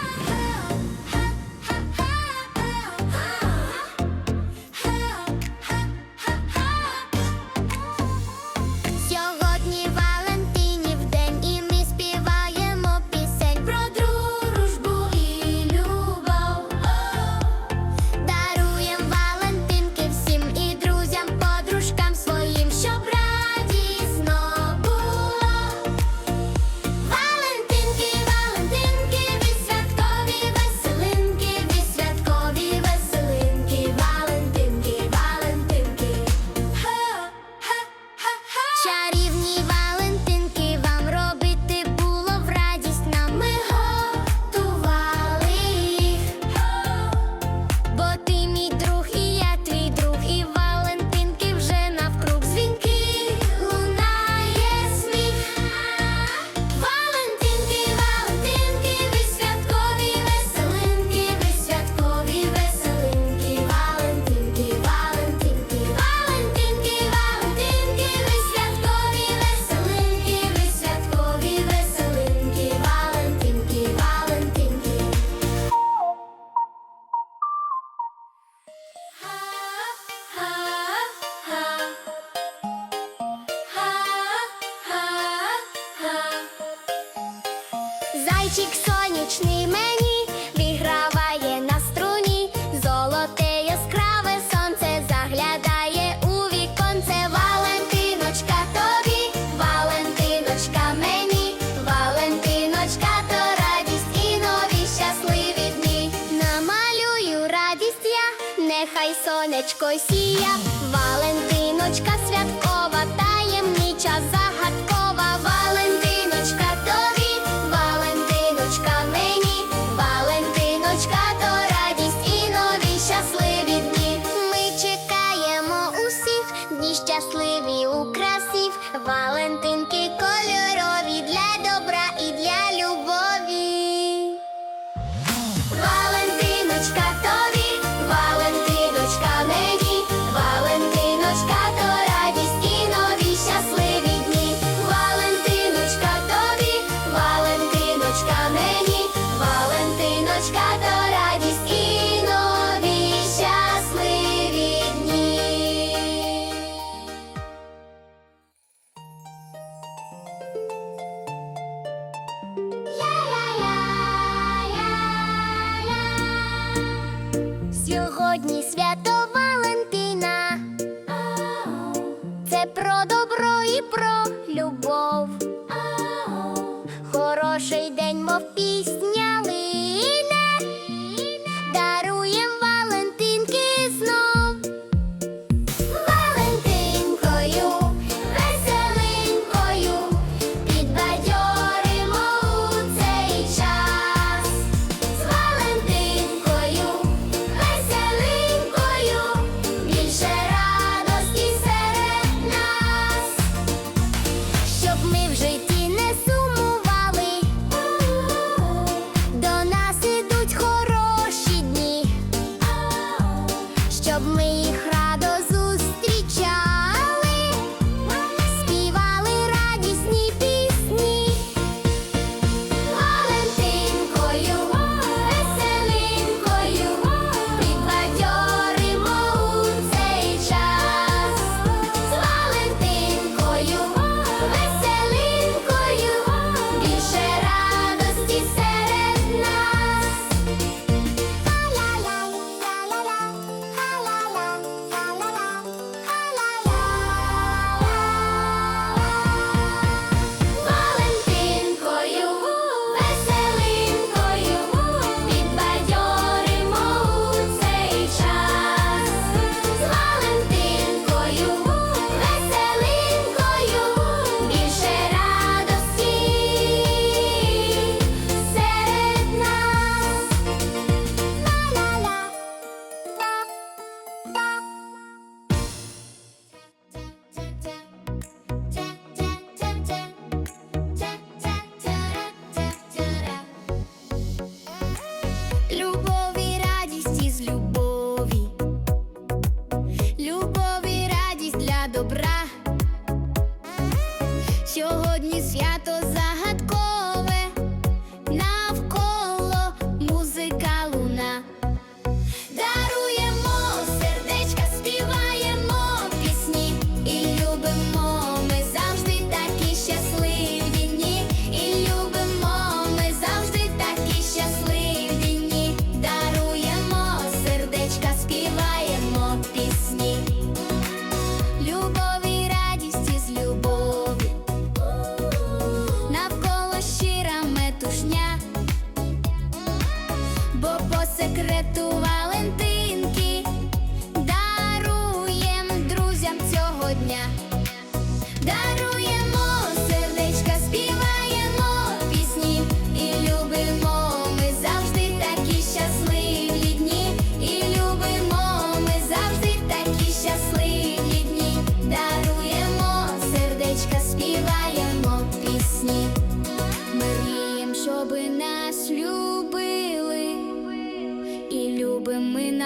Bye. зайчик сонячний мені віграває на струні, золоте яскраве сонце заглядає у віконце, Валентиночка тобі, Валентиночка мені, Валентиночка то радість і нові щасливі дні. Намалюю радість я, нехай сонечко сія.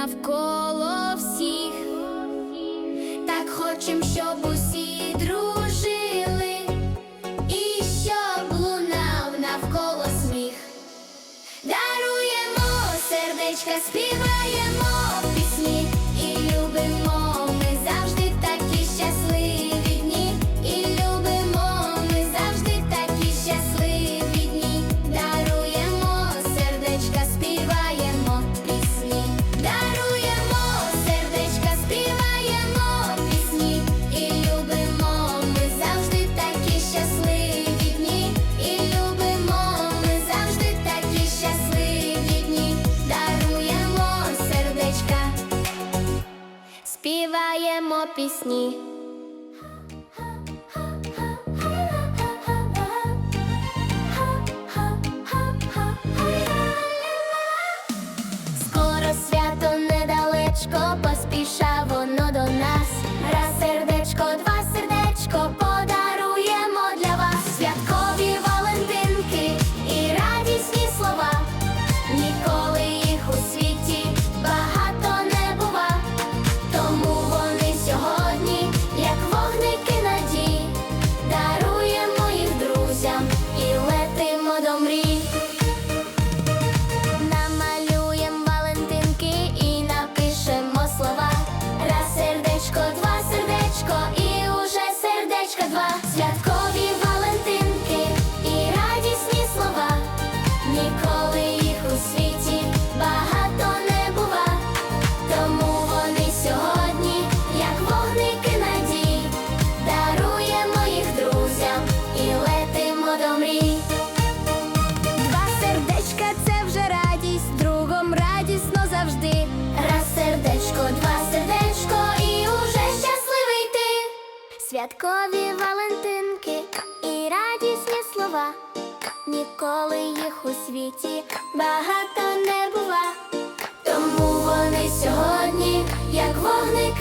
навколо всіх, так хочем, щоб усі дружили, і щоб лунав навколо сміх. Даруємо сердечка, співаємо. пісні. Святкові валентинки і радісні слова, ніколи їх у світі багато не бува. Тому вони сьогодні, як вогник.